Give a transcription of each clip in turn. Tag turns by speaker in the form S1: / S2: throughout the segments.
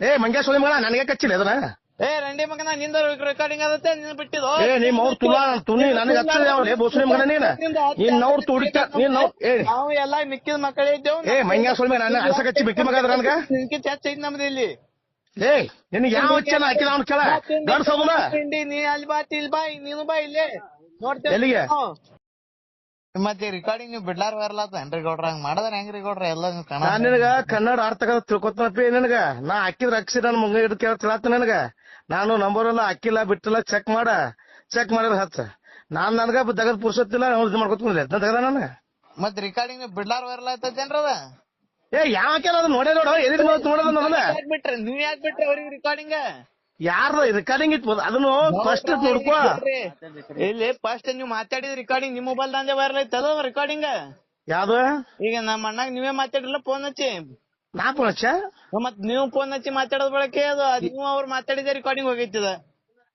S1: ಏ ಮಂಗೇಶ್ ಮಗಳ ನನಗೆ ಕಚ್ಚಿಲ್ಲ ಅದನ್ನ.
S2: ಏ ರಂಡಿ ಮಗನ ನಿಂದ ರೆಕಾರ್ಡಿಂಗ್ ಆಗುತ್ತೆ ನಿನ್ ಬಿಟ್ಟಿದ್ದು.
S1: ಏ ನಿಮ್ ಅವ್ರ ತುಲಾ ತುನಿ ನನಗೆ ಹಚ್ಚದ ಯಾವ ಬೋಸುಳಿ ಮಗನ ನೀನ. ನೀನ್ ಅವ್ರ ತುಡಿತ ನೀನ್ ಏ.
S2: ನಾವು ಎಲ್ಲಾ ಮಿಕ್ಕಿದ ಮಕ್ಕಳೇ ಇದ್ದೇವು.
S1: ಏ ಮಂಗ್ಯ ಸುಳಿ ಮಗ ನನ್ನ ಹಸ ಕಚ್ಚಿ ಬಿಟ್ಟಿ ಮಗ ಅದ್ರ ನನಗ.
S2: ನಿನ್ಕಿಂತ ಹೆಚ್ಚ ಐತಿ ನಮ್ದು ಇಲ್ಲಿ.
S1: ಏ ನಿನಗೆ ಯಾವ ಹಚ್ಚನ ಹಾಕಿಲ್ಲ ಅವ್ನ ಕೆಳ. ಗಡ್ಸೋದನ
S2: ತಿಂಡಿ ನೀ ಅಲ್ಲಿ ಬಾ ಇಲ್ಲಿ ಬಾ ನೀನು ಬಾ ಇಲ್ಲೇ. ನೋಡ್ತೇವೆ
S1: ಎಲ್ಲಿಗೆ?
S2: ಮತ್ತೆ ರೆಕಾರ್ಡಿಂಗ್ ನೀವು ಬಿಡ್ಲಾರ ಬರಲಾತ ಏನ್ರಿ ಗೌಡ್ರ? ಹಂಗ ಮಾಡದ್ರ ಹೆಂಗ್ರಿ ಗೌಡ್ರ? ಎಲ್ಲ ನೀವು ಕಣ
S1: ನಾನ್ ನಿನಗ ಕನ್ನಡ ಅರ್ಥ ತಿಳ್ಕೊತಾನಪ್ಪಿ ನಿನಗ. ನಾ ಹಾಕಿದ್ರ ಅಕ್ಷಿ ನನ್ ಮುಂಗ ಹಿಡಿದು ತಿಳಾತ ನಿನಗ. ನಾನು ನಂಬರ್ ಎಲ್ಲ ಹಾಕಿಲ್ಲ ಬಿಟ್ಟಿಲ್ಲ ಚೆಕ್ ಮಾಡ. ಚೆಕ್ ಮಾಡಿದ್ರ ಹಚ್ಚ. ನಾನ್ ನನಗ ತೆಗದ್ ಪುರ್ಸತ್ತಿಲ್ಲ ಇದು ಮಾಡ್ಕೊತ ತಗದ ನನಗ?
S2: ಮತ್ ರೆಕಾರ್ಡಿಂಗ್ ಬಿಡ್ಲಾರ ಬರಲ್ಲ ಆಯ್ತೇನ್ರ ಅದ?
S1: ಏ ಯಾಕೆ ಅದು? ನೋಡೇ ನೋಡ. ಎದಿರ್ ನೋಡದ
S2: ಯಾಕ್ ಬಿಟ್ರಿ? ನೀವ್ ಯಾಕ್ ಬಿಟ್ರಿ ಅವ್ರಿಗೆ ರೆಕಾರ್ಡಿಂಗ್
S1: ಯಾರ್ದ ರೆಕಾರ್ಡಿಂಗ್ ಇಟ್ಬೋದು. ಅದನ್ನು ಫಸ್ಟ್ ನೋಡ್ಕೋ.
S2: ಇಲ್ಲಿ ಫಸ್ಟ್ ನೀವು ಮಾತಾಡಿದ ರೆಕಾರ್ಡಿಂಗ್ ನಿಮ್ಮ ಮೊಬೈಲ್ ದಂದೆ ಬರಲ್ಲ ಐತಲ್ಲ ರೆಕಾರ್ಡಿಂಗ್
S1: ಯಾವ್ದು?
S2: ಈಗ ನಮ್ಮ ಅಣ್ಣಾಗ ನೀವೇ ಮಾತಾಡಿಲ್ಲ ಫೋನ್ ಹಚ್ಚಿ.
S1: ನಾ ಪುಣಚ್ಚ
S2: ಮತ್ ನೀವು ಫೋನ್ ಹಚ್ಚಿ ಮಾತಾಡೋದ್ ಬಳಕೆ ಅದು. ಅದ್ ನೀವು ಅವ್ರು ಮಾತಾಡಿದ ರೆಕಾರ್ಡಿಂಗ್ ಹೋಗೈತದ.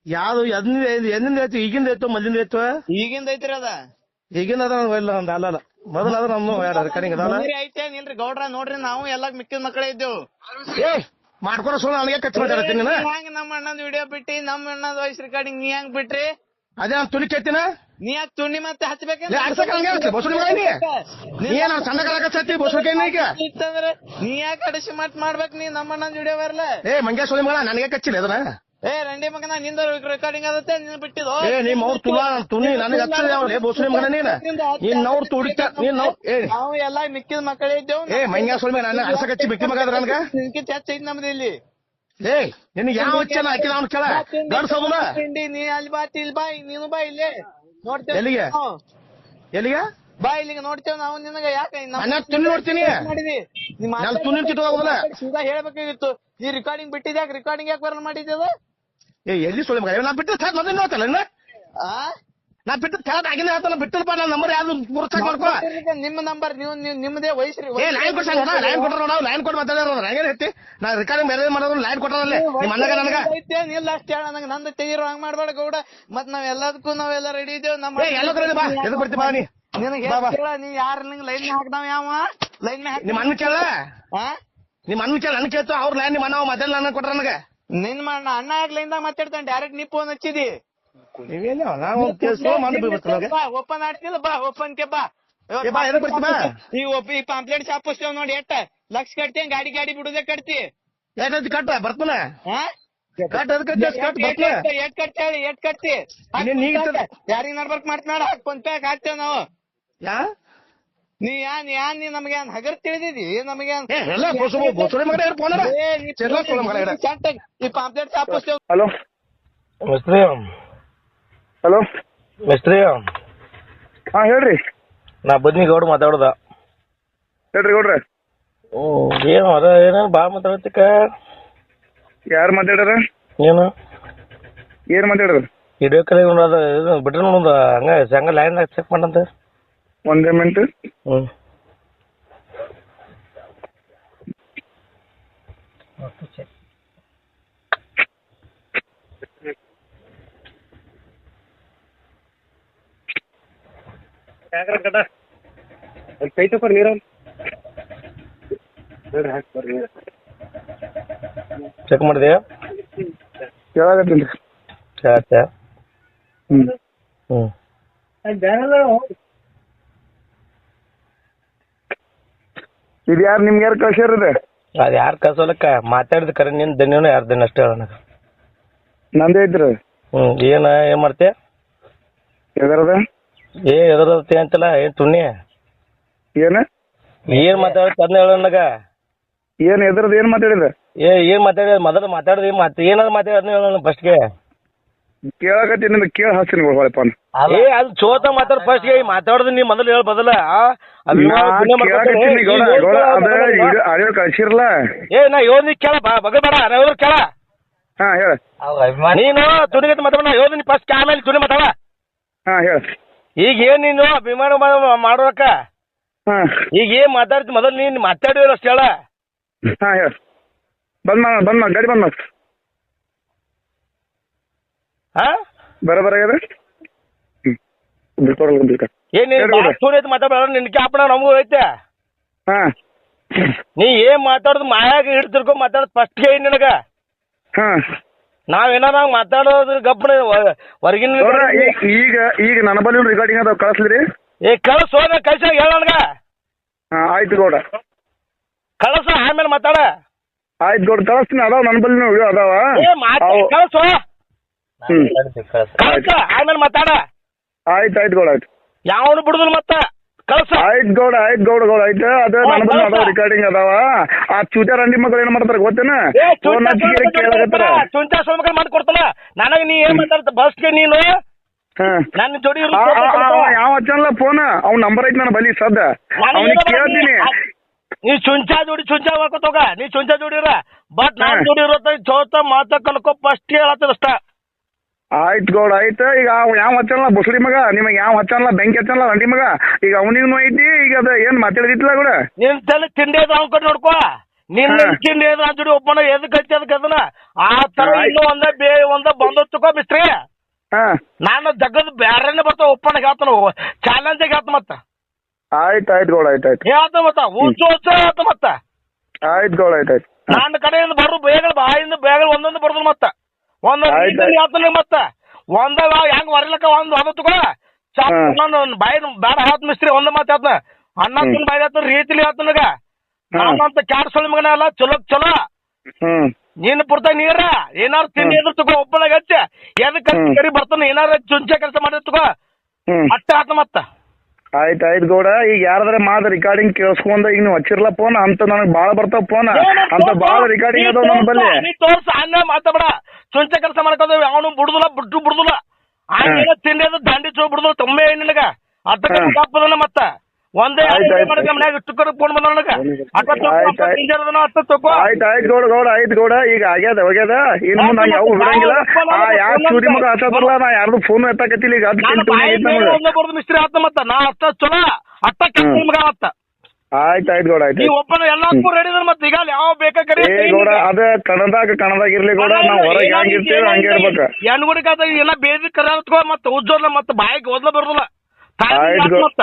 S1: ಯಾವ್ದು? ಎದ್ನಿಂದ ಎಂದಿಂದ ಐತು ಈಗಿಂದ ಐತೋ ಮೊದಲಿಂದ ಐತು
S2: ಈಗಿಂದ ಐತ್ರಿ ಅದ.
S1: ಈಗಿಂದ ಅದ ಇಲ್ಲ ಒಂದ್ ಅಲ್ಲ ಮೊದಲ ಅದ ನಮ್ಮ ರೆಕಾರ್ಡಿಂಗ್
S2: ಐತೆ ನಿಲ್ರಿ ಗೌಡ್ರ ನೋಡ್ರಿ ನಾವು ಎಲ್ಲಾ ಮಿಕ್ಕಿದ ಮಕ್ಕಳೇ ಇದ್ದೇವು.
S1: ಏ ಮಾಡ್ಕೊಳ ಸುಳ್ಳು ನನಗೆ ಕಚ್ಚಿ ಮಾತಾಡತ್ತೀನಿ ನೀನು
S2: ಹೆಂಗ್ ನಮ್ಮ ಅಣ್ಣಂದ್ ವಿಡಿಯೋ ಬಿಟ್ಟಿ? ನಮ್ಮ ಅಣ್ಣದ ವಾಯ್ಸ್ ರೆಕಾರ್ಡಿಂಗ್ ನೀ ಹೆಂಗ್ ಬಿಟ್ರಿ?
S1: ಅದೇ ನಾನು ತುಳಿ ಕೇತಿನ
S2: ನೀ ಯಾಕೆ ತುಂಡಿ ಮತ್ತೆ
S1: ಹಚ್ಬೇಕಂದ್ರೆ ಹಂಗೆ ನೀ. ಏನ ಸಣ್ಣ ಈಗ?
S2: ಇತ್ತಂದ್ರೆ ನೀ ಯಾಕೆ ಕಡಿಸಿ ಮತ್ ಮಾಡ್ಬೇಕು ನೀ ನಮ್ಮ ಅಣ್ಣಂದ್ ವಿಡಿಯೋ ಬರಲ್ಲ
S1: ಏ ಮಂಗ್ಯ ಸುಳಿ ಮಗಳ ನನಗೆ ಕಚ್ಚಿಲ್ಲ ಅದನ್ನ
S2: ಏ ರಂಡಿ ಮಗನ ನಿಂದ ರೆಕಾರ್ಡಿಂಗ್ ಆಗುತ್ತೆ ನಿನ್ ಬಿಟ್ಟಿದ್ದು.
S1: ಏ ನಿಮ್ ಅವ್ರ ತುಲಾ ತುನಿ ನನಗೆ ಹಚ್ಚದ ಯಾವ ಲೇ ಮಗನ ನೀನ. ನೀನ್ ಅವ್ರ ತುಡಿತ ನೀನ್ ಅವ್ರ ಏ.
S2: ನಾವು ಎಲ್ಲಾ ಮಿಕ್ಕಿದ ಮಕ್ಕಳೇ ಇದ್ದೇವು.
S1: ಏ ಮಂಗ್ಯಾ ನಾನು ನನ್ನ ಮಗ ಅದ್ರ ನನಗ?
S2: ನಿನ್ಕಿಂತ ನಮ್ದು ಇಲ್ಲಿ.
S1: ಏ ನಿನಗೆ ಯಾವ ಹಚ್ಚನ ಹಾಕಿದ ಅವ್ನ ಕೆಳ ಗಡ್ಸೋದನ
S2: ತಿಂಡಿ ನೀ ಅಲ್ಲಿ ಬಾ ಇಲ್ಲಿ ಬಾ ನೀನು ಬಾ ಇಲ್ಲೇ. ನೋಡ್ತೇವೆ
S1: ಎಲ್ಲಿಗೆ? ಎಲ್ಲಿಗೆ?
S2: ಬಾ ಇಲ್ಲಿಗೆ ನೋಡ್ತೇವೆ ನಾವು ನಿನಗ ಯಾಕೆ? ನಮ್ಮ-
S1: ನನ್ನ ತುನಿ ನೋಡ್ತೀನಿ. ನಾನು ತುನಿ ಹೋಗೋದಿಲ್ಲ
S2: ಸೀದಾ ಹೇಳ್ಬೇಕಾಗಿತ್ತು. ಈ ರೆಕಾರ್ಡಿಂಗ್ ಬಿಟ್ಟಿದ್ಯಾಕ ರೆಕಾರ್ಡಿಂಗ್ ಯಾಕೆ ಬರಲ್ ಮಾಡಿದ್ಯದ?
S1: ಏ ಎಲ್ಲಿ ಸುಳಿ ಮಗ ನಾ ಬಿಟ್ಟು ಸರ್ ಮೊದಲು ನೋಡ್ತಲ್ಲ
S2: ಆ?
S1: ನಾ ಬಿಟ್ಟು ಥಾತ್ ಆಗಿನ ಹೇಳ್ತಾನ ಬಿಟ್ಟಿಲ್ಪ ನನ್ನ ನಂಬರ್ ಯಾವ್ದು ಗುರುತಾಗ ಮಾಡ್ಕೊ
S2: ನಿಮ್ಮ ನಂಬರ್ ನೀವು ನೀವು- ನಿಮ್ಮದೇ ವಯಸ್ಸು
S1: ಏ ಲೈನ್ ಕೊಡ್ಸಂಗ ಲೈನ್ ಕೊಟ್ರ ನೋಡ ಲೈನ್ ಕೊಟ್ಟು ಮಾತಾಡ್ಯಾರ ಹೆಂಗೇನ್ ಹೇಳ್ತಿ? ನಾ ರೆಕಾರ್ಡಿಂಗ್ ಬೇರೆ ಮಾಡೋದು ಲೈನ್ ಕೊಟ್ಟಾರಲ್ಲೇ ನಿಮ್ಮ ಅಣ್ಣಗ ನನಗ.
S2: ಐತೆ ನಿಲ್ಲ ಅಷ್ಟೇ ಹೇಳ ನಂಗೆ ನಂದು ತೆಗಿರೋ ಹಂಗ್ ಮಾಡ್ಬೇಡ ಗೌಡ. ಮತ್ ನಾವ್ ಎಲ್ಲದಕ್ಕೂ ನಾವೆಲ್ಲ ರೆಡಿ ಇದ್ದೇವೆ ನಮ್ಮ
S1: ಎಲ್ಲ ಕಡೆ ಬಾ. ಎದು ಬರ್ತಿ ಬಾ ನೀ?
S2: ನಿನಗೆ. ಹೇಳ ನೀ ಯಾರ ನಿಂಗೆ ಲೈನ್ ಹಾಕ್ದಾವ ಯಾವ? ಲೈನ್
S1: ನಿಮ್ಮ ಅಣ್ಣ ಕೇಳ
S2: ಆ?
S1: ನಿಮ್ಮ ಅಣ್ಣ ಕೇಳ ನನ್ ಕೇಳ್ತು ಅವ್ರ ಲೈನ್ ನಿಮ್ಮ ಅಣ್ಣ ಮೊದಲ ನನ್ನ ಕೊಟ್ರ ನನಗೆ.
S2: ನಿನ್ ಮಣ್ಣ ಅಣ್ಣ ಆಗ್ಲಿಂದ ಮಾತಾಡ್ತಾನೆ ಡೈರೆಕ್ಟ್ ನೀ ಫೋನ್ ಹಚ್ಚಿದಿ.
S1: ಮಾಡಿ
S2: ಓಪನ್ ಆಡ್ತಿಲ್ಲ ಬಾ ಓಪನ್ ಕೆ ಬಾ? ಈ ಒಬ್ಬ ಈ ಪಾಂಪ್ಲೆಟ್ ಶಾಪ್ ನೋಡಿ ಎಟ್ಟ? ಲಕ್ಷ ಕಟ್ತಿ ಗಾಡಿ ಗಾಡಿ ಬಿಡುದೇ ಕಟ್ತಿ.
S1: ಯಾಕಂತ ಕಟ್ಟ? ಬರ್ತನ
S2: ಎಟ್ ಕಟ್ತಿ? ಹೇಳಿ ಎಟ್ ಕಟ್ತಿ. ಯಾರಿಗ್ ನಡ್ಬರ್ಕ್ ಮಾಡ್ತಿ ನೋಡ ಫೋನ್ ಪೇ ಹಾಕ್ತೇವ್ ನಾವು.
S1: ಯಾ?
S2: ನೀ ಯಾನ್ ಯಾನ್ ನೀ ನಮಗೆ ಏನ್ ಹಗರ್ ತಿಳಿದಿದಿ? ನಮಗೆ ಈ ಪಾಂಪ್ಲೆಟ್
S3: ಹಲೋ?
S4: ಮಿಸ್ತ್ರಿ
S3: ಹಲೋ?
S4: ಮಿಸ್ತ್ರಿ
S3: ಹಾ ಹೇಳ್ರಿ.
S4: ನಾ ಬದ್ನಿ ಗೌಡ ಮಾತಾಡುದ.
S3: ಹೇಳ್ರಿ ಗೌಡ್ರ.
S4: ಏನು ಅದ ಏನ ಬಾ ಮಾತಾಡತಿಕ
S3: ಯಾರು ಮಾತಾಡ್ಯಾರ?
S4: ಏನು
S3: ಏನ್ ಮಾತಾಡ್ರಿ
S4: ವಿಡಿಯೋ ಕಲೆ ನೋಡೋದ ಇದು ಬಿಟ್ರೆ ನೋಡೋದ ಹಂಗ ಹೆಂಗ ಲೈನ್ ಚೆಕ್ ಮಾಡಂತ.
S3: ಒಂದೇ ಮಿನಿಟ್
S4: ಹ್ಮ್
S3: ಕೈ ತಗೋರಿ ನೀರ
S4: ಚೆಕ್ ಮಾಡಿದೆ
S3: ಕೇಳಾಕತ್ತೀನಿ
S4: ಆಯ್ತಾ
S3: ಹ್ಮ್
S4: ಹ್ಮ್
S3: ಇದು ಯಾರು ನಿಮ್ಗೆ ಯಾರು ಕಳ್ಸ್ಯಾರದ
S4: ಅದ್ ಯಾರ್ ಕಳ್ಸೋಲಕ್ಕ? ಮಾತಾಡಿದ ಕರೆ ನಿನ್ ದಿನ ಯಾರ್ ದಿನ ಅಷ್ಟೇ ಹೇಳ
S3: ನಂದೇ ಐತ್ರ
S4: ಹ್ಮ್ ಏನ ಏನ್ ಮಾಡ್ತೀಯ
S3: ಎದರದ?
S4: ಏ ಎದರತಿ ಅಂತಲ್ಲ ಏನ್ ತುಣ್ಣಿ?
S3: ಏನ?
S4: ಏನ್ ಮಾತಾಡ್ತಿ ಚಂದ ಹೇಳ ನನಗ.
S3: ಏನ್ ಎದರದ ಏನ್ ಮಾತಾಡಿದ
S4: ಏ ಏನ್ ಮಾತಾಡಿ ಮೊದಲು ಮಾತಾಡ್ದಿ ಮತ್ ಏನಾದ್ರು ಮಾತಾಡಿ ಹೇಳೋಣ ಹೇಳ ಫಸ್ಟ್ಗೆ
S3: ಕೇಳಾಕತ್ತೀನಿ ನಿಮ್ಗೆ ಕೇಳ ಹಚ್ತೀನಿ ಹೊಳಪ್ಪ
S4: ಏ ಅದು ಚೋತ ಮಾತಾಡ ಫಸ್ಟ್ಗೆ ಮಾತಾಡೋದು ನೀ ಮೊದಲು ಹೇಳ ಬದಲ. ಈ
S3: ಕಳ್ಸಿರಲ್ಲ
S4: ಏ ನಾ ಯೋನಿ ಕೇಳ ಬಾ ಬಗ ಬೇಡ ನಾ ಹೇಳೋದು ಕೇಳ.
S3: ಹಾ ಹೇಳ.
S4: ನೀನು ತುಡಿಗತ್ ಮಾತಾಡ ನಾ ಯೋದ್ ನೀ ಫಸ್ಟ್ ಆಮೇಲೆ ತುಣಿ ಮಾತಾಡ.
S3: ಹಾ ಹೇಳ.
S4: ಈಗ ಏನ್ ನೀನು ಅಭಿಮಾನ ಮಾಡೋಕಾ
S3: ಹಾ.
S4: ಈಗ ಏನ್ ಮಾತಾಡ್ತಿ ಮೊದಲು ನೀನ್ ಮಾತಾಡಿರೋ ಅಷ್ಟು ಹೇಳ.
S3: ಹಾ ಹೇಳ. ಬಂದ್ ಮಾಡ ಬಂದ್ ಮಾಡ ಗಾಡಿ ಬಂದ್
S4: ಹಾ?
S3: ಬರ ಆಗ್ಯದ? ಬಿಡ್ಕೊಡಲ್ಲ ಬಿಡ್ಕ
S4: ಏನ್
S3: ಬಿಡು.
S4: ತುಡಿ ಮಾತಾಡ ನಿನ್ ಕ್ಯಾಪಣ ನಮಗೂ ಐತೆ.
S3: ಹಾ.
S4: ನೀ ಏನ್ ಮಾತಾಡೋದು ಮಾಯಾಗ ಹಿಡ್ತಿರ್ಕೊ ಮಾತಾಡೋದು ಫಸ್ಟ್ಗೆ ನಿನಗ.
S3: ಹಾ.
S4: ನಾವ್ ಏನಾರ ಮಾತಾಡೋದ್ರ ಗಪ್ಪನ ಹೊರಗಿನ
S3: ಈಗ ಈಗ ನನ್ನ ಬಳಿ ರಿಕಾರ್ಡಿಂಗ್ ಅದಾವ ಕಳಿಸ್ಲಿ
S4: ಏ ಕಳ್ಸ ಹೋದ ಕಳ್ಸ
S3: ಹಾ ಆಯ್ತು ಗೌಡ.
S4: ಕಳಸ ಆಮೇಲೆ ಮಾತಾಡ.
S3: ಆಯ್ತು ಗೌಡ ಕಳಿಸ್ತೀನಿ ಅದಾವ ನನ್ನ ಬಳಿ ಅದಾವ.
S4: ಕಳ್ಸು
S3: ಹ್ಮ್.
S4: ಕಳ್ಸ. ಆಮೇಲೆ ಮಾತಾಡ.
S3: ಆಯ್ತು ಆಯ್ತು ಗೌಡ ಆಯ್ತು.
S4: ಯಾವನು ಬಿಡುದಿಲ್ಲ ಮತ್ತ? ಕಳ್ಸ.
S3: ಆಯ್ತು ಗೌಡ ಆಯ್ತು ಗೌಡ ಗೌಡ ಆಯ್ತು. ಅದ ನನ್ನ ಬಳಿ ಅದಾವ ರಿಕಾರ್ಡಿಂಗ್ ಅದಾವ. ಆ ಚೂತಾರ ಅಂಡಿ ಮಕ್ಳು ಏನ್ ಮಾಡ್ತಾರ ಗೊತ್ತೇನ?
S4: ಚುಂಚಾ ಸೊಲ್ಮಕಲ್ ಮಾಡಿ ಕೊಡ್ತಾನ. ನನಗ ನೀ ಏನ್ ಮಾತಾಡ್ತ? ಬಸ್ಗೆ ನೀನು? ನನ್ನ ಜೋಡಿ ಇರು
S3: ಯಾವ ಹಚ್ಚಲ್ಲ ಫೋನ್ ಅವ್ನ ನಂಬರ್ ಐತಿ ನನ್ನ ಬಲಿ ಸದ್ದ. ಅವನಿಗೆ ಕೇಳ್ತೀನಿ.
S4: ನೀ ಚುಂಚಾ ಜೋಡಿ ಚುಂಚಾ ಹಾಕೋತೋಗ ನೀ ಚುಂಚಾ ಜೋಡಿರ ಇರ. ಬಟ್ ನಾನ್. ಜೋಡಿ ಇರೋತ ಚೌತ ಮಾತ ಕಲ್ಕೊ ಫಸ್ಟ್ ಹೇಳತ್ತದ ಅಷ್ಟ.
S3: ಆಯ್ತು ಗೌಡ ಆಯ್ತು. ಈಗ ಅವ ಯಾವ ಹಚ್ಚಲ್ಲ ಬುಸುಡಿ ಮಗ ನಿಮಗೆ ಯಾವ ಹಚ್ಚಲ್ಲ ಬೆಂಕಿ ಹಚ್ಚಲ್ಲ ರಂಡಿ ಮಗ. ಈಗ ಅವನಿಗೂ ಐತಿ ಈಗ ಅದ ಏನ್ ಮಾತಾಡಿದಿತ್ತಲ್ಲ ಗೌಡ?
S4: ನಿನ್ ತಲೆ ತಿಂಡಿ ಅದ ಅವ್ನ್ ಕಡೆ ನೋಡ್ಕೋ. ನಿನ್ನ
S3: ಚಿಂಡಿ
S4: ತಿಂಡಿ ಅದ ಜೋಡಿ ಒಬ್ಬನ ಎದಕ್ ಹಚ್ಚಿ ಅದಕ್ಕೆ ಅದನ್ನ. ಆ ತರ. ಇನ್ನೂ ಒಂದ ಬೇ ಒಂದ ಬಂದೊತ್ತುಕೋ ಮಿಸ್ತ್ರಿ.
S3: ಹಾ.
S4: ನಾನು ಜಗದ್ ಬ್ಯಾರನೆ ಬರ್ತಾವ ಒಪ್ಪನ ಹೇಳ್ತಾನ ಚಾಲೆಂಜ್ ಹೇಳ್ತ ಮತ್ತ.
S3: ಆಯ್ತು ಆಯ್ತು ಗೌಡ ಆಯ್ತು ಆಯ್ತು.
S4: ಹೇಳ್ತ ಮತ್ತ ಹುಚ್ಚು ಹುಚ್ಚು ಹೇಳ್ತ ಮತ್ತ.
S3: ಆಯ್ತು ಗೌಡ ಆಯ್ತು ಆಯ್ತು.
S4: ನನ್ನ ಕಡೆಯಿಂದ ಬರೋ ಬೇಗ ಬಾಯಿಂದ ಬೇಗ ಒಂದೊಂದು ಬರ್ದ್ರು ಮತ್ತ. ರೀತಿಲಿ ಹೇಳ್ತಾನೆ ಮತ್ತ? ಒಂದ ಹೆಂಗ್ ಹೊರಲಕ್ಕ ಒಂದ್ ಹೊದತ್ತು ಕೂಡ ಬಾಯ್
S3: ಹಾ.
S4: ನಾನು ಬಾಯಿ ಬೇಡ ಹಾತ್ ಮಿಸ್ತ್ರಿ ಒಂದ್ ಮಾತು ಹೇಳ್ತಾನ.
S3: ಅಣ್ಣ
S4: ತುಂಬ ಬಾಯ್ ಆತನ ರೀತಿಲಿ ಆತ
S3: ಹಾ.
S4: ನಾನಂತ ಕ್ಯಾಡ್ ಸೊಳ್ಳಿ ಮಗನ ಅಲ್ಲ ಚಲೋ ಚಲೋ. ನೀನ್ ಪುರ್ತ ನೀರ. ಏನಾರು ತಿಂಡಿ ಎದ್ರ ತಗೋ ಒಬ್ಬಳಗ ಹಚ್ಚ ಎದಕ್
S3: ಹ್ಮ್.
S4: ಕರಿ ಬರ್ತಾನ ಏನಾರ ಚುಂಚ ಕೆಲಸ ಮಾಡಿ ತಗೋ. ಅಟ್ಟ ಆತ ಮತ್ತ.
S3: ಆಯ್ತ್ ಆಯ್ತ್ ಗೌಡ ಈಗ ಯಾರಾದ್ರೆ ಮಾದ ರಿಕಾರ್ಡಿಂಗ್ ಕೇಳಿಸ್ಕೊಂಡ ಈಗ ನೀವು ಹಚ್ಚಿರ್ಲ ಫೋನ್ ಅಂತ ನನಗೆ ಬಾಳ ಬರ್ತಾವ ಫೋನ್ ಅಂತ ಬಾಳ ರೆಕಾರ್ಡಿಂಗ್ ಅದಾವ ನನ್ನ ಬಲ್ಲಿ.
S4: ನೀ ತೋರ್ಸ ಅಣ್ಣ ಮಾತಾಡ ಚುಂಚೆ ಕೆಲಸ ಮಾಡ್ಕೋದ ಅವನು ಬಿಡುದಿಲ್ಲ ಬಿಟ್ಟು ಬಿಡುದಿಲ್ಲ. ಹಂಗೇನ ತಿಂಡಿ ಅದು ದಂಡಿ ಚೋ ಬಿಡುದಿಲ್ಲ. ತೊಂಬೆ ನಿನಗ. ಅದಕ್ಕೆ
S3: ಹಾ.
S4: ತಪ್ಪದಲ್ಲ ಮತ್ತ. ಒಂದೇ ಐದು ಮನ್ಯಾಗ ಇಷ್ಟು ಕಡೆ ಫೋನ್ ಬಂದ ನನಗ ಅಟ್ಟ
S3: ಆಯ್ತ್ ಆಯ್ತ್. ಆಯ್ತು ಗೌಡ ಗೌಡ ಆಯ್ತು ಗೌಡ. ಈಗ ಆಗ್ಯದ ಹೋಗ್ಯದ? ಇನ್ನು ಮುಂದೆ ನಂಗೆ ಯಾವ ಬಿಡಂಗಿಲ್ಲ. ಆ ಯಾವ ಚೂರಿ ಮಗ ಹಚ್ಚತ್ರಲ್ಲ ನಾ ಯಾರ್ದು ಫೋನ್ ಎತ್ತಾಕತ್ತಿಲ್ಲ. ಈಗ ಅದು
S4: ಬರೋದು ಮಿಸ್ತ್ರಿ ಆತ ಮತ್ತ. ನಾ ಅಷ್ಟ ಚಲೋ ಅಟ್ಟ ಕೆಲಸ. ಮಗ ಆತ.
S3: ಆಯ್ತು ಆಯ್ತು ಗೌಡ ಆಯ್ತು
S4: ನೀ ಒಬ್ಬನ ಎಲ್ಲಕ್ಕೂ ರೆಡಿ ಮತ್ತೆ ಈಗ ಯಾವ ಬೇಕಾ
S3: ಏ ಗೌಡ ಅದ ಕಣದಾಗ ಕಣದಾಗ ಇರ್ಲಿ ಗೌಡ ನಾವ್ ಹೊರಗೆ ಹೆಂಗಿರ್ತೀವಿ ಹಂಗೆ ಇರ್ಬೇಕ.
S4: ಹೆಣ್ಗುಡಿಗಾದ ಎಲ್ಲ ಬೇದಿ ಕರ ಮತ್ತ ಉಜ್ಜೋಲ್ಲ ಮತ್ತ ಬಾಯಿಗೆ ಓದ್ಲ
S3: ಗೊ-
S4: ಮತ್ತ.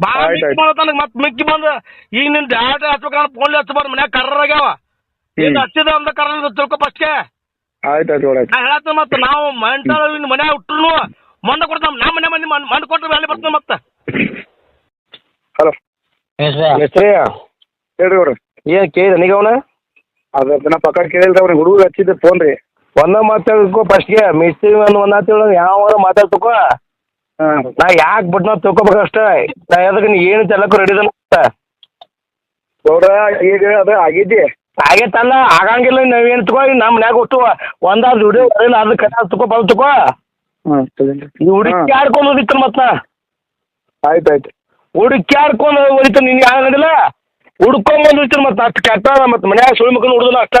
S4: ಬಾಯಿ ಮತ್ ಮಿಕ್ಕಿ ಬಂದ ಈಗ ನಿನ್ ಡಾಟ ಹಚ್ಬೇಕಂದ್ರ ಫೋನ್ ಹಚ್ಚಬಾರ್ದು ಮನ್ಯಾಗ ಕರ್ರ ಆಗ್ಯಾವ. ಈಗ
S3: ಹ್ಮ್.
S4: ಹಚ್ಚಿದ ಅಂದ ಕರ್ರ ತಿಳ್ಕೊ ಫಸ್ಟ್ಗೆ
S3: ಆಯ್ತು ಆಯ್ತು ಗೌಡ ಆಯ್ತು.
S4: ನಾ ಹೇಳತ್ತ ಮತ್ತ ನಾವು ಮಂಟ ಮನ್ಯಾಗ ಹುಟ್ರು ಮಂದ ಕೊಡ್ತಾವ ನಮ್ಮ ಮನೆ ಮಂದಿ ಮಂಡ್ ಕೊಟ್ರೆ ಅಲ್ಲಿ ಬರ್ತದೆ ಮತ್ತೆ.
S3: ಹಲೋ.
S4: ಹೆಸ್ರಿ
S3: ಹೇಳ್ರಿ ಗೌಡ
S4: ಏನ್ ಕೇಳಿದ? ನೀಗ ಅವನ?
S3: ಅದ ನಾ ಪಕ್ಕ ಕೇಳಿಲ್ರಿ ಅವ್ರಿಗೆ ಹುಡುಗ ಹಚ್ಚಿದ್ದೆ ಫೋನ್ ರೀ.
S4: ಒಂದ ಮಾತಾಡ್ಕೋ ಫಸ್ಟ್ಗೆ ಮಿಸ್ತ್ರಿ ಒಂದು ಒಂದ್ ಮಾತು ಯಾವ ಮಾತಾಡ್ತಕೋ?
S3: ತಕೋ
S4: ನಾ ಯಾಕೆ ಬಿಟ್ನ ತಿಳ್ಕೊಬೇಕಷ್ಟೇ ನಾ ಅದಕ್ಕೆ ನೀ ಏನು ತೆಲಕ್ಕೂ ರೆಡಿ
S3: ಗೌಡ ಈಗ ಅದು ಆಗಿದ್ದಿ?
S4: ಆಗೈತಲ್ಲ ಆಗಂಗಿಲ್ಲ. ನಾವೇನು ತಗೋ ನಮ್ಮ ಮನ್ಯಾಗ ಒಟ್ಟು ಒಂದಾದ್ ವಿಡಿಯೋ ಬರಲಿಲ್ಲ ಅದು ಕಡೆ ತಗೋ ಬಂದು ತಗೋ ಹುಡುಕಿ ಆಡ್ಕೊಂಡು ಹೋಗಿತ್ತು ಮತ್ತ
S3: ಆಯ್ತು ಆಯ್ತು.
S4: ಹುಡುಕಿ ಆಡ್ಕೊಂಡು ನಿನ್ಗೆ ನಿನ್ ಯಾವ ನಡಿಲ್ಲ? ಹುಡ್ಕೊಂಡ್ ಬಂದಿರ್ತೀನಿ ಮತ್ತೆ ಅಷ್ಟು ಕೆಟ್ಟ ಮತ್ತೆ ಮನ್ಯಾಗ ಸುಳಿ ಮಕ್ಕಳು ಹುಡುದಿಲ್ಲ ಅಷ್ಟ.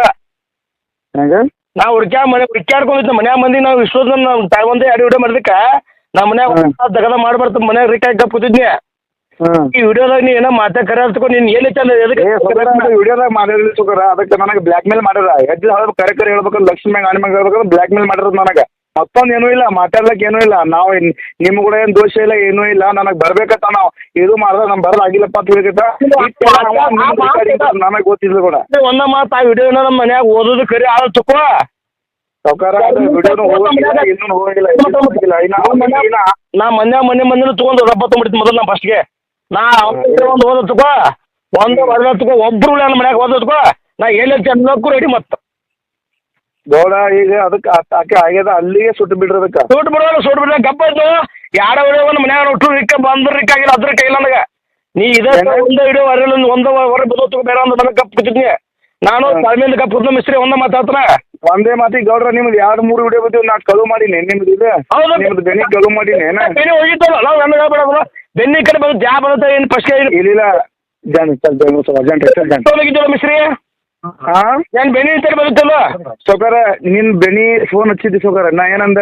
S3: ಹೆಂಗ?
S4: ನಾ ಹುಡ್ಕ್ಯಾ ಮನೆ ಹುಡ್ಕ್ಯಾಡ್ಕೊಂಡಿದ್ದೆ ಮನ್ಯಾಗ ಮಂದಿ ನಾವು ವಿಶ್ವದ ನಾವು ತಾಯಿ ಒಂದೇ ಎರಡು ವಿಡಿಯೋ ಮಾಡಿದಕ್ಕೆ ನಮ್ಮ ಮನ್ಯಾಗ. ದಗದ ಮಾಡ್ಬಾರ್ದು ಮನ್ಯಾಗ ರಿಕಾಯ್ ಗಪ್ ಕೂತಿದ್ನಿ. ಈ ವಿಡಿಯೋದಾಗ ನೀ ಏನೋ ಮಾತಾ ಕರೆ ತಗೊಂಡು ನೀನ್ ಎದಕ್ಕೆ
S3: ಏ ವಿಡಿಯೋದಾಗ ಸುಗರ ಅದಕ್ಕೆ ನನಗೆ ಬ್ಲ್ಯಾಕ್ ಮೇಲ್ ಮಾಡ್ಯಾರ ಹೆಜ್ಜೆ ಹೇಳ್ಬೇಕು ಕರೆ ಕರೆ ಹೇಳ್ಬೇಕು ಲಕ್ಷ್ಮಿ ಮ್ಯಾಗ ಮ್ಯಾಗ ಹೇಳ್ಬೇಕು ಬ್ಲ್ಯಾಕ್ ಮೇಲ್ ಮಾಡಿರೋದು ನನಗೆ. ಮತ್ತೊಂದು ಏನೂ ಇಲ್ಲ ಮಾತಾಡ್ಲಕ್ ಏನೂ ಇಲ್ಲ. ನಾವು ನಿಮ್ ಕೂಡ ಏನ್ ದೋಷ ಇಲ್ಲ ಏನೂ ಇಲ್ಲ. ನನಗೆ ಬರ್ಬೇಕತ್ತ ನಾವು ಇದು ಮಾಡ್ದ ನಮ್ ಬರಲ್ಲ ಆಗಿಲ್ಲಪ್ಪ ಅಂತ ಹೇಳಿಕತ್ತ ನನಗೆ ಗೊತ್ತಿಲ್ಲ ಕೂಡ.
S4: ಒಂದ ಮಾತು ಆ ವಿಡಿಯೋನ ನಮ್ಮ ಮನ್ಯಾಗ ಓದೋದು ಕರಿ ಆದ ತಕೋ.
S3: ಸಾವ್ಕಾರ ವಿಡಿಯೋನು ಹೋಗಿಲ್ಲ ಇನ್ನೂ ಹೋಗಿಲ್ಲ
S4: ನಾ ಮನ್ಯಾಗ ಮನೆ ಮಂದಿನ ತಗೊಂಡು ರಬ್ಬ ತೊಗೊಂಬಿಡ್ತೀನಿ ಮೊದಲು ನಾ ಫಸ್ಟ್ಗೆ ನಾ ಒಂದು ಓದೋ ಒಂದ್ ಒಂದು ತಕೋ ಒಬ್ರು ನನ್ನ ಮನ್ಯಾಗ ಓದೋ ನಾ ಏನೇ ಚೆನ್ನಕ್ಕೂ ರೆಡಿ ಮತ್ತ
S3: ಗೌಡ ಈಗ ಅದಕ್ಕೆ ಆಕೆ ಆಗ್ಯದ ಅಲ್ಲಿಗೆ ಸುಟ್ಟು ಬಿಡ್ರದಕ್ಕ ಅದಕ್ಕೆ
S4: ಸೂಟ್ ಸುಟ್ ಸೂಟ್ ಕಪ್ಪ ಗಪ್ಪ ಇದ್ದು ಯಾರ ವಿಡಿಯೋ ಒಂದು ಮನ್ಯಾಗ ಒಟ್ಟು ರಿಕ್ಕ ಬಂದ್ರ ರಿಕ್ಕ ಆಗಿಲ್ಲ ಅದ್ರ ಕೈಲ ನನಗೆ. ನೀ ಇದೇ ಒಂದ ಹಿಡಿಯೋ ವಿಡಿಯೋ ಹೊರಲ್ಲ ಒಂದ ಹೊರ ಬದೋತು ಬೇರೆ ಒಂದು ನನಗೆ ಗಪ್ ಕೂತಿದ್ನಿ ನಾನು. ತಾಳ್ಮೆಯಿಂದ ಗಪ್ ಕೂತ ಮಿಸ್ತ್ರಿ ಒಂದ ಮಾತಾಡ್ತಾನ.
S3: ಒಂದೇ ಮಾತಿ ಗೌಡ್ರ ನಿಮ್ದು ಎರಡು ಮೂರು ವಿಡಿಯೋ ಬಂದಿವ್ ನಾ ಕಳು ಮಾಡೀನಿ. ನಿಮ್ದು ಇದೆ
S4: ಹೌದು.
S3: ನಿಮ್ದು ಬೆನ್ನಿ ಕಳು ಮಾಡೀನಿ. ಏನ?
S4: ಬೆನ್ನಿ ಹೋಗಿತ್ತಲ್ಲ ನಾವು ನನ್ನ ಹೇಳ್ಬೇಡ ಬೆನ್ನಿ ಕಡೆ ಬಂದು ಜಾ ಬರುತ್ತೆ ಏನು ಫಸ್ಟ್
S3: ಇಲ್ಲ. ಇಲ್ಲ ಜನ ಮಿಸ್ತ್ರಿ ಜನ್
S4: ಹೋಗಿದ್ದಲ್ಲ ಮಿಸ್ರಿ
S3: ಹಾ
S4: ಏನ್ ಬೆನಿ ಅಂತ ಬರುತ್ತಲ್ಲ
S3: ಸೌಕರ ನಿನ್ ಬೆನಿ ಫೋನ್ ಹಚ್ಚಿದ್ದಿ ಸೌಕರ ನಾ ಏನಂದ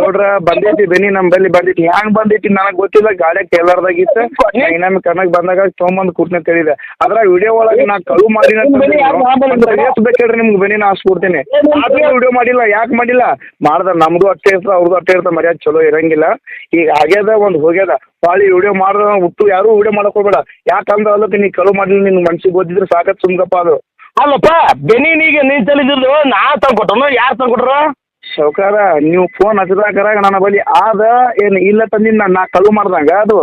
S3: ನೋಡ್ರ ಬಂದೈತಿ ಬೆನಿ ನಮ್ ಬಲ್ಲಿ ಬಂದೈತಿ. ಹ್ಯಾಂಗ್ ಬಂದೈತಿ ನನಗ್ ಗೊತ್ತಿಲ್ಲ ಗಾಡಿ ಕೇಳಾರ್ದಾಗಿತ್ತು ಇನ್ನೊಮ್ಮೆ ಕಣ್ಣಗ್ ಬಂದಾಗ ತೊಗೊಂಬಂದ್ ಕೂಡ್ನೆ ಕೇಳಿದೆ ಅದ್ರ ವಿಡಿಯೋ ಒಳಗೆ ನಾ ಕಳು ಮಾಡಿನ ಎಷ್ಟು ಬೇಕು ಹೇಳ್ರಿ ನಿಮ್ಗೆ ಬೆನಿ ನಾ ಹಾಸ್ಕೊಡ್ತೀನಿ ಆದ್ರೆ ವಿಡಿಯೋ ಮಾಡಿಲ್ಲ ಯಾಕೆ ಮಾಡಿಲ್ಲ? ಮಾಡ್ದ ನಮ್ದು ಅಷ್ಟೇ ಇರ್ತದ ಅವ್ರದ್ದು ಅಷ್ಟೇ ಇರ್ತದ ಮರ್ಯಾದ ಚಲೋ ಇರಂಗಿಲ್ಲ. ಈಗ ಆಗ್ಯದ ಒಂದ್ ಹೋಗ್ಯದ. ಬಾಳಿ ವಿಡಿಯೋ ಮಾಡ್ದ ಹುಟ್ಟು ಯಾರು ವಿಡಿಯೋ ಮಾಡಕ್ ಹೋಗ್ಬೇಡ. ಯಾಕಂದ್ರ ಅಲ್ಲ ನೀ ಕಳು ಮಾಡಿಲ್ಲ ನಿನ್ ಮನ್ಸಿಗೆ ಓದಿದ್ರೆ ಸಾಕತ್ ಸುಮ್ಗಪ್ಪ ಅದು.
S4: ಅಲ್ಲಪ್ಪ ಬೆನಿನಿಗೆ ನೀನ್ ತಲಿದಿದ್ದು ನಾ ತಂದ್ಕೊಟ್ರು ಯಾರು ತಂದ್ಕೊಟ್ರು?
S3: ಶೌಕಾರ ನೀವು ಫೋನ್ ಹಚ್ಚಿದಾಗ ನನ್ನ ಬಳಿ ಆದ ಏನ್ ಇಲ್ಲ ತಂದಿನ ನಾ ಕಳು ಮಾಡ್ದಂಗ ಅದು?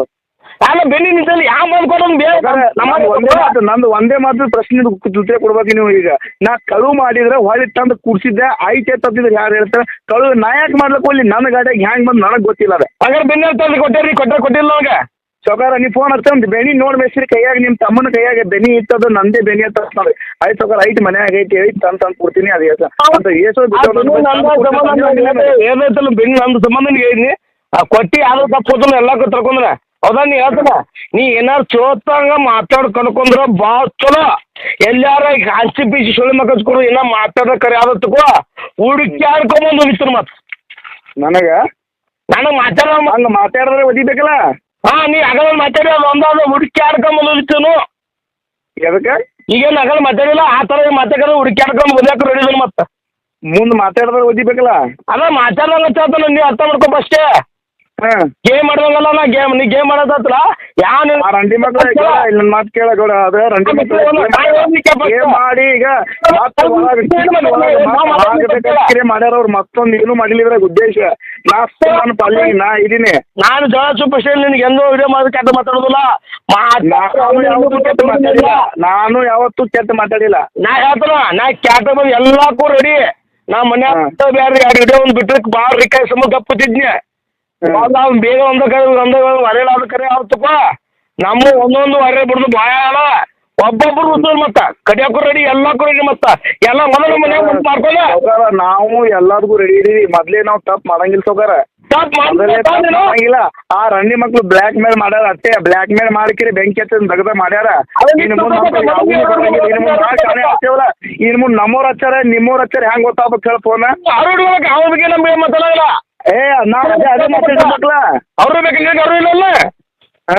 S4: ಅಲ್ಲ ಬೆನಿ ನಿಂತಲ್ಲಿ ಯಾವ ಮಾತು ಬೇರೆ
S3: ಸೌಕಾರ,
S4: ನಮ್ಮ
S3: ನಂದು ಒಂದೇ ಮಾತು ನಂದು ಒಂದೇ ಮಾತು ಪ್ರಶ್ನೆ ಜೊತೆ ಕೊಡ್ಬೇಕು ನೀವು ಈಗ. ನಾ ಕಳು ಮಾಡಿದ್ರೆ ಹೊಳಿ ತಂದು ಕುಡ್ಸಿದ್ದೆ ಐತೆ ತಪ್ಪಿದ್ರೆ ಯಾರು ಹೇಳ್ತಾರೆ? ಕಳು ನಾ ಯಾಕೆ ಮಾಡ್ಲಿಕ್ಕೆ ಹೋಗ್ಲಿ ನನ್ನ ಗಾಡಿಯಾಗ ಹ್ಯಾಂಗ್ ಬಂದು ನನಗೆ ಗೊತ್ತಿಲ್ಲ ಅದೇ.
S4: ಹಾಗಾದ್ರೆ ಬೆನ್ನಿ ತಂದು ಕೊಟ್ಟೇರಿ ಕೊಟ್ಟ ಕೊಟ್ಟಿಲ್ಲ ನನಗೆ.
S3: ಸೌಕಾರ ನೀ ಫೋನ್ ಹಚ್ಚಂದ್ ಬೆನಿ ನೋಡ್ ಮೇಸ್ರಿ ಕೈಯಾಗ ನಿಮ್ ತಮ್ಮನ ಕೈಯಾಗ ಬೆನಿ ಇತ್ತದು ನಂದೇ ಬೆನಿ ಅಂತ ನೋಡಿ ಆಯ್ತು ಸೌಕಾರ ಐತಿ ಮನ್ಯಾಗ ಐತಿ ಐತಿ ತಂದ್ ತಂದ್ ಕೊಡ್ತೀನಿ ಅದು ಏಸ ಅಂತ ಏಸೋ
S4: ಏನೈತಲ್ಲ ಬೆನ್ನು ನಂದು ಸಂಬಂಧ ಹೇಳಿ ಕೊಟ್ಟಿ ಯಾವ್ದು ತಪ್ಪು ಎಲ್ಲ ತಿಳ್ಕೊಂಡ್ರ. ಹೌದಾ ನೀ ಹೇಳ್ತಾನ ನೀ ಏನಾರ ಚೋತಂಗ ಮಾತಾಡ್ ಕಳ್ಕೊಂಡ್ರ ಭಾಳ ಚಲೋ. ಎಲ್ಲಾರ ಹಂಚಿ ಪೀಚಿ ಸುಳಿ ಮಕ್ಕಳು ಏನ ಮಾತಾಡ ಕರೆ ಯಾವ್ದು ತಗೋ ಹುಡುಕ್ಯಾಡ್ಕೊಂಬಂದು ಉಳಿತಾರ ಮತ್.
S3: ನನಗ?
S4: ನನಗೆ ಮಾತಾಡ
S3: ಹಂಗ ಮಾತಾಡಿದ್ರೆ ಒದಿಬೇಕಲ್ಲ?
S4: ಹಾ ನೀ ಅಗಲ ಮಾತಾಡಿ ಅದು ಒಂದಾದ ಹುಡುಕ್ಯಾಡ್ಕೊಂಬಂದು ಉಳಿತೇನು
S3: ಎದಕ್ಕೆ?
S4: ಈಗೇನು ಅಗಲ ಮಾತಾಡಿಲ್ಲ ಆ ಥರ ಮಾತಾಡಿದ್ರೆ ಹುಡುಕ್ಯಾಡ್ಕೊಂಡು ಓದ್ಯಾಕೆ ರೆಡಿ ಮತ್ತೆ.
S3: ಮುಂದೆ ಮಾತಾಡಿದ್ರೆ ಓದಿಬೇಕಲ್ಲ?
S4: ಅದ ಮಾತಾಡಂಗ ನೀವು ಅರ್ಥ ಮಾಡ್ಕೊಪ್ಪ ಫಸ್ಟೇ
S3: ಹಾ.
S4: ಗೇಮ್ ಆಡೋದಲ್ಲ ನಾ ಗೇಮ್ ನೀ ಗೇಮ್ ಆಡೋದತ್ರ ಯಾವ
S3: ಆ ರಂಡಿ ಮಕ್ಕಳ ಇಲ್ಲ ನನ್ನ ಮಾತು ಕೇಳ ಗೌಡ ಅದ ರಂಡಿ ಮಕ್ಕಳ ಏನ್ ಮಾಡಿ ಈಗ ಮಾಡ್ಯಾರ ಅವ್ರು ಮತ್ತೊಂದು ಏನು ಮಾಡಿಲ್ಲ ಇದ್ರಾಗ ಉದ್ದೇಶ. ನಾ ನಾನು ಪಲ್ಲಿ ನಾ ಇದೀನಿ.
S4: ನಾನು ಜಳ ಸೂಪರ್ ನಿನ್ಗೆ ಎಂದೋ ವಿಡಿಯೋ ಮಾಡಿ ಕೆಟ್ಟ ಮಾತಾಡೋದಿಲ್ಲ.
S3: ನಾನು ಯಾವತ್ತೂ ಕೆಟ್ಟ ಮಾತಾಡಿಲ್ಲ. ನಾನು ಯಾವತ್ತೂ ಕೆಟ್ಟ ಮಾತಾಡಿಲ್ಲ.
S4: ನಾ ಹೇಳ್ತಾನ ನಾ ಕ್ಯಾಟ ಎಲ್ಲಾಕ್ಕೂ ರೆಡಿ ನಾ ಮನೆ ಬೇರೆ ಎರಡು ವಿಡಿಯೋ ಒಂದು ಬಿಟ್ಟಕ್ಕೆ ಭಾಳ ರಿಕಾಯ್ ಸಮ ಗಪ್ಪತ್ತಿದ್ನಿ ಅವ್ನು ಬೇಗ ಒಂದ ಕರೆ ಒಂದ ಹೊರೆಲ್ಲ ಅದ ಕರೆ ಆಗುತ್ತಪ್ಪ ನಮ್ಮ ಒಂದೊಂದು ವರೆ ಬಿಡ್ದು ಭಾಳ ಅಲ್ಲ ಒಬ್ಬೊಬ್ರು ಉತ್ತರ್ ಮತ್ತ ಕಡಿಯಾಕು ರೆಡಿ ಎಲ್ಲಕ್ಕೂ ರೆಡಿ ಮತ್ತ. ಎಲ್ಲ ಮೊದಲ ಮನೆ ಮಾಡ್ಕೊಂಡ.
S3: ಸೌಕಾರ ನಾವು ಎಲ್ಲದಕ್ಕೂ ರೆಡಿ ಇದೀವಿ. ಮೊದ್ಲೇ ನಾವು ತಪ್ಪು ಮಾಡಂಗಿಲ್ಲ ಸೌಕಾರ.
S4: ತಪ್ಪ್
S3: ತಪ್ಪು ಮಾಡಂಗಿಲ್ಲ. ಆ ರಣ್ಣಿ ಮಕ್ಳು ಬ್ಲಾಕ್ ಮೇಲ್ ಮಾಡ್ಯಾರ ಅಷ್ಟೇ. ಬ್ಲಾಕ್ ಮೇಲ್ ಮಾಡ್ಕಿರಿ ಬೆಂಕಿ ಹಚ್ಚ ದಗದ ಮಾಡ್ಯಾರ. ಇನ್ ಮುಂದೆ ನಮ್ಮೋರ್ ನಾವ್ ಹಚ್ಚಾರ ನಿಮ್ಮೋರ್ ಹಚ್ಚಾರ ಹೆಂಗ್ ಗೊತ್ತಾಗ್ಬೇಕು ಹೇಳ ಫೋನ್
S4: ಅವ್ರು ಹಿಡ್ಕೊಳಕ್ ಅವ್ರ ಬಗ್ಗೆ ನಮ್ಗೆ ಮಾತಾಡಲ್ಲ
S3: ಏ ನಾ ಅದೇ ಅದೇ ಮಾತಾಡ್ಬೇಕಲ್ಲ
S4: ಅವ್ರು ಬೇಕು ನಿನಗೆ ಅವರು ಇಲ್ಲಲ್ಲ
S3: ಹಾ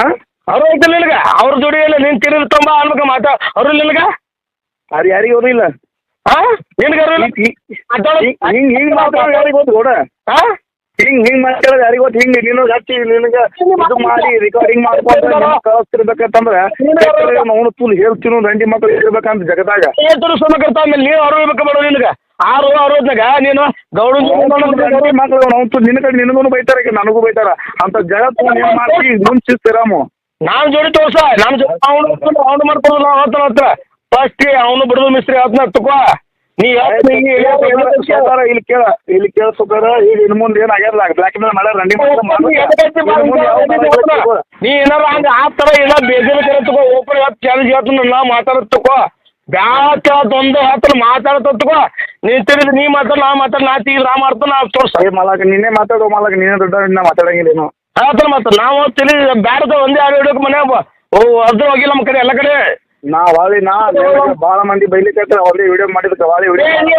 S4: ಅವರು ಐತಿಲ್ಲ ನಿನಗೆ ಅವ್ರ ಜೋಡಿ ಇಲ್ಲ ನೀನ್ ತಿರುಗಿ ತುಂಬ ಅನ್ಬೇಕು ಮಾತಾ ಅವ್ರು ಇಲ್ಲ ನಿನಗೆ
S3: ಅದು ಯಾರಿಗೆ ಇಲ್ಲ
S4: ಹಾ ನಿನಗೆ ಅವರು ಇಲ್ಲ
S3: ಹಿಂಗೆ ಹಿಂಗ್ ಮಾತಾಡೋದು ಯಾರಿಗೆ ಗೊತ್ತು ಕೂಡ
S4: ಹಾ
S3: ಹಿಂಗ್ ಹಿಂಗ್ ಮಾಡ್ತಾರೆ ಯಾರಿಗೆ ಗೊತ್ತು. ಹಿಂಗ್ ನಿನಗ್ ಹಚ್ಚಿ ನಿನಗ ಇದು ಮಾಡಿ ರೆಕಾರ್ಡಿಂಗ್ ಮಾಡ್ಕೊಂಡು ಕಳಿಸ್ತಿರ್ಬೇಕಂತಂದ್ರೆ ಅವನು ತುಲ್ ಹೇಳ್ತೀನಿ ರಂಡಿ ಮಕ್ಕಳು ಇರ್ಬೇಕಂತ ಜಗದಾಗ.
S4: ಏತರು ಸುಮ್ಮ ಕರ್ತ ಆಮೇಲೆ ನೀವು ಅವ್ರು ಇರ್ಬೇಕು ಬೇಡ ನಿನಗ? ಆರು ಅರವತ್ನಾಗ ನೀನು ಗೌಡ
S3: ಮಕ್ಕಳು ಅವ್ನು ಅವ್ನು ನಿನ್ನ ಕಡೆ ನಿನಗೂ ಬೈತಾರ ನನಗೂ ಬೈತಾರ. ಅಂತ ಜಗತ್ತು ಏನ್ ಮಾಡ್ತಿ ಮುಂಚಿಸ್ತೀರಾಮು
S4: ನಾನು ಜೋಡಿ ತೋರ್ಸ. ನಾನು ಜೋಡಿ ಅವನು ಅವನು ಮಾಡ್ಕೊಡಲ್ಲ ಅವತ್ತನ ಹತ್ರ ಫಸ್ಟ್ ಅವನು ಬಿಡುದು ಮಿಸ್ತ್ರಿ ಆತ್ನ ತಗೋ ನೀ.
S3: ಸೌಕಾರ ಇಲ್ಲಿ ಕೇಳ ಇಲ್ಲಿ ಕೇಳ ಸೌಕಾರ ಈಗ ಇನ್ ಮುಂದೆ ಏನ್ ಆಗ್ಯದ? ಬ್ಲಾಕ್ ಮೇಲ್ ಮಾಡ್ಯಾರ ಮಕ್ಳು
S4: ನೀ ಏನಾರ ಹಂಗ ಆ ತರ ಏನೋ ಬೇಜಾರು ತಗೋ ಓಪನ್ ಹೇಳ್ತ ಚಾಲೆಂಜ್ ಹೇಳ್ತೀನಿ ನಾ ಮಾತಾಡೋದ್ ತಗೋ. ಬ್ಯಾಕ್ ಒಂದು ಹತ್ರ ಮಾತಾಡತ್ತ ತಗೋ. ನೀ ತಿಳಿದ್ ನೀ ಮಾತಾಡ ನಾ ಮಾತಾಡ ನಾ ತೀರ್ ನಾ ಮಾಡ್ತಾನ ನಾ ತೋರ್ಸ.
S3: ಮಾಲಾಕ ನಿನ್ನೆ ನೀನೇ ಮಾತಾಡೋ ಮಾಲಕ ನೀನೇ ದೊಡ್ಡ ನಾ ಮಾತಾಡಂಗಿಲ್ಲ ಏನು
S4: ಆತರ ಮಾತ ನಾವು ತಿಳಿ ಬ್ಯಾಡದ ಒಂದೇ ಆರು ಹಿಡಿಯೋಕೆ ಮನೆ ಓ ಅರ್ಧ ಹೋಗಿಲ್ಲ ನಮ್ಮ ಕಡೆ ಎಲ್ಲ ಕಡೆ.
S3: ನಾ ವಾಳಿ ನಾ ಬಾಳ ಮಂದಿ ಬೈಲಿಕ್ಕೆ ಹೊಳ್ಳಿ ವಿಡಿಯೋ ಮಾಡಿದಕ್ಕೆ ಕವಾಳಿ ವಿಡಿಯೋ
S4: ನಾನು.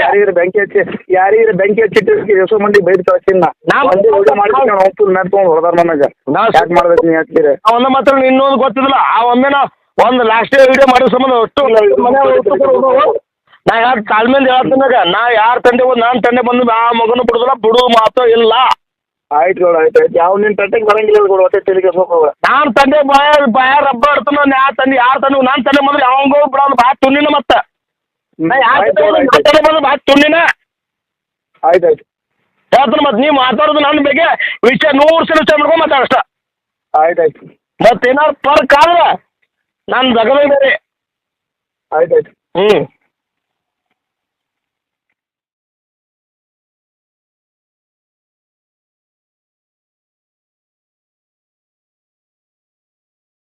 S3: ಯಾರಿಗಾರ ಬೆಂಕಿ ಹಚ್ಚಿ ಯಾರಿಗಾರ ಬೆಂಕಿ ಹಚ್ಚಿಟ್ಟು ಎಷ್ಟೋ ಮಂದಿ ಬೈದ್ ಕಳ್ಸಿನ
S4: ನಾ
S3: ಮಂದಿ ವಿಡಿಯೋ ಮಾಡಿದಕ್ಕೆ ನಾವು ಹೋಗ್ತು ನಡ್ಕೊಂಡು ಹೊಡೆದಾರ ನನಗೆ
S4: ನಾ-
S3: ಯಾಕೆ ಮಾಡ್ಬೇಕು ನೀ ಹಚ್ಚಿರಿ
S4: ಅವನ್ನ ಮಾತ್ರ ಇನ್ನೊಂದು ಗೊತ್ತಿಲ್ಲ ಆ ಒಮ್ಮೆ ನಾ ಒಂದು ಲಾಸ್ಟ್ ವಿಡಿಯೋ ಮಾಡೋ ಸಂಬಂಧ ಅಷ್ಟು. ನಾ ಯಾರು ತಾಳ್ಮೆಯಿಂದ ಹೇಳ್ತೀನಾಗ ನಾ ಯಾರ ತಂದೆ ಬಂದು ನಾನು ತಂದೆ ಬಂದು ಆ ಮಗನ ಬಿಡುದಿಲ್ಲ ಬಿಡು ಮಾತು ಇಲ್ಲ
S3: ಆಯ್ತು ಗೌಡ ಆಯ್ತು ಆಯ್ತು. ಯಾವ ನಿನ್ ತಟ್ಟೆಗೆ ಬರಂಗಿಲ್ಲ ಗೌಡ ಹೊಟ್ಟೆ ತೆಲಿಗೆ ಹೋಗೋಣ
S4: ನಾನು ತಂದೆ ಬಾಯ ಬಾಯ ರಬ್ಬ ಇಡ್ತಾನ ನಾ ತಂದೆ ಯಾರು ತಂದು ನಾನು ತಂದೆ ಮೊದಲು ಅವಂಗ ಬಿಡೋದು? ಬಾ ತುನ್ನಿನ ಮತ್ತ. ನಾ ಯಾರ ಬಂದ್ರೆ ಬಾ ತುಣ್ಣಿನ.
S3: ಆಯ್ತು ಆಯ್ತು.
S4: ಹೇಳ್ತಾನೆ ಮತ್ತೆ ನೀ ಮಾತಾಡೋದು ನನ್ನ ಬಗ್ಗೆ ವಿಷಯ ನೂರು ಸಲ ವಿಚಾರ ಮಾಡ್ಕೊಂಡು ಮಾತಾಡಷ್ಟ
S3: ಆಯ್ತು ಆಯ್ತು.
S4: ಮತ್ತೆ ಏನಾದ್ರು ಕಾಲ ಆದ್ರೆ ನಾನು ಜಗದ ಬೇರೆ.
S3: ಆಯ್ತು ಆಯ್ತು.
S4: ಹ್ಞೂ